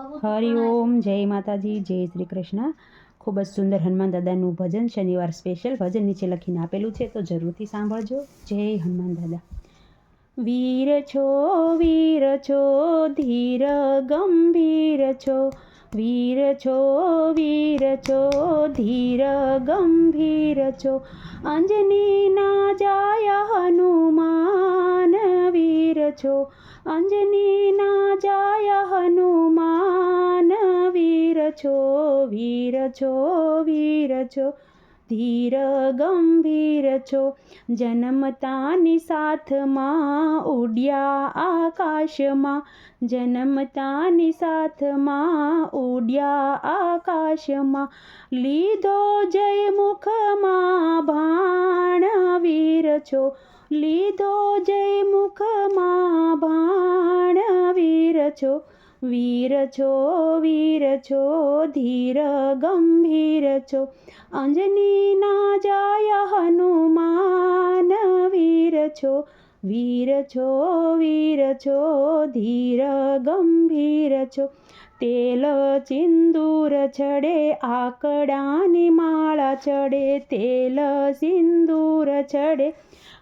હરિઓમ જય માતાજી, જય શ્રી કૃષ્ણ. ખૂબ જ સુંદર હનુમાન દાદાનું ભજન શનિવાર સ્પેશિયલ ભજન નીચે લખીને આપેલું છે, તો જરૂરથી સાંભળજો. જય હનુમાન દાદા. વીર છો વીર છો, ધીર, ગંભીર છો. વીર છો વીર છો, ધીર, ગંભીર છો. અંજની ના જાય હનુમાન, વીર છો. અંજની ના જાય છો, વીર છો વીર છો, ધીર ગંભીર છો. જન્મતાની સાથમાં ઉડ્યા આકાશમાં, જન્મતાની સાથમાં ઉડ્યા આકાશમાં. લીધો જય મુખમાં ભાણ વીર છો, લીધો જય મુખમાં ભાણ વીર છો. વીર છો વીર છો, ધીર, ગંભીર છો. અંજની ના જાય હનુમાન વીર છો વીર છો વીર છો, ધીર, ગંભીર છો. તેલ સિંદૂર ચડે, આકડાની માળા ચડે, તેલ સિંદૂર ચડે,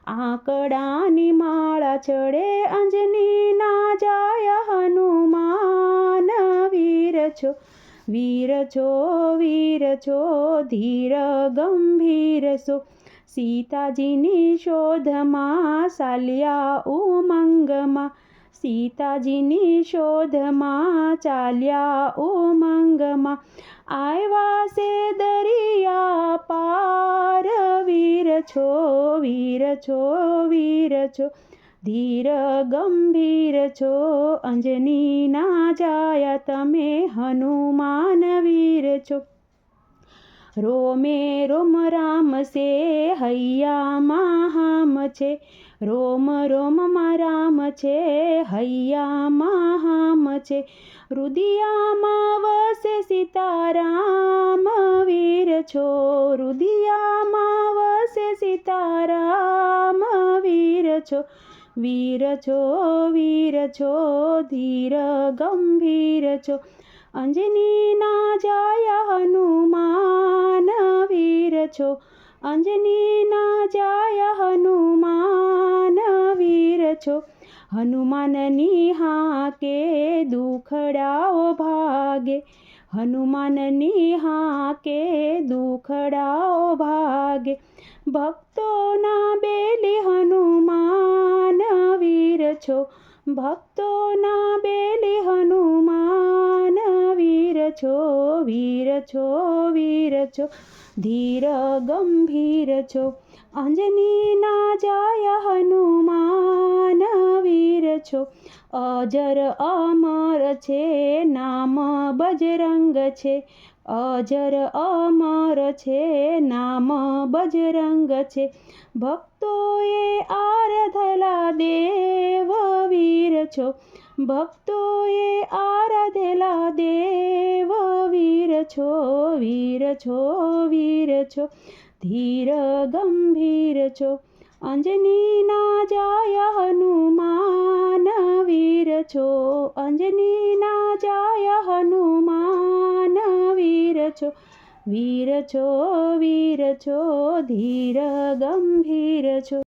આકડાની માળા ચડે. અંજની ના છો? વીર છો વીર છો, ધીર, ગંભીર છો. સીતાજીની શોધમાં ચાલ્યા ઉમંગમાં. સીતાજીની શોધમાં ચાલ્યા ઉમંગમાં. આવ્યા છે દરિયા પાર. વીર છો વીર છો વીર છો. ધીર ગંભીર છો અંજની ના જાય તમે હનુમાન વીર છો. રોમે રોમ રામ છે હૈયામાં હામ છે. રોમ રોમમાં રામ છે હૈયામાં હામ છે. રુદિયામાં વસે સીતારામ વીર છો. રુદિયામાં વસે સીતારામ વીર છો. વીર છો વીર છો ધીર ગંભીર છો અંજની ના જાય હનુમાન વીર છો અંજની ના જાય હનુમાન વીર છો હનુમાનની હાકે દુખડાઓ ભાગે હનુમાનની હાકે દુખડાઓ ભાગે ભક્તોના બેલી હનુમાન છો ભક્તોના બેલી હનુમાન વીર છો વીર છો વીર છો ધીર ગંભીર છો અંજની ના જાય હનુમાન વીર છો અજર અમર છે નામ બજરંગ છે અજર અમર છે નામ બજરંગ છે ભક્તોએ આરાધેલા દેવ વીર છો. ભક્તોએ આરાધેલા દેવ, વીર છો વીર છો વીર છો, ધીર ગંભીર છો. અંજની ના જાય હનુમાન, વીર છો. અંજની ના જાય હનુમાન, વીર છો. વીર છો વીર છો, ધીર ગંભીર છો.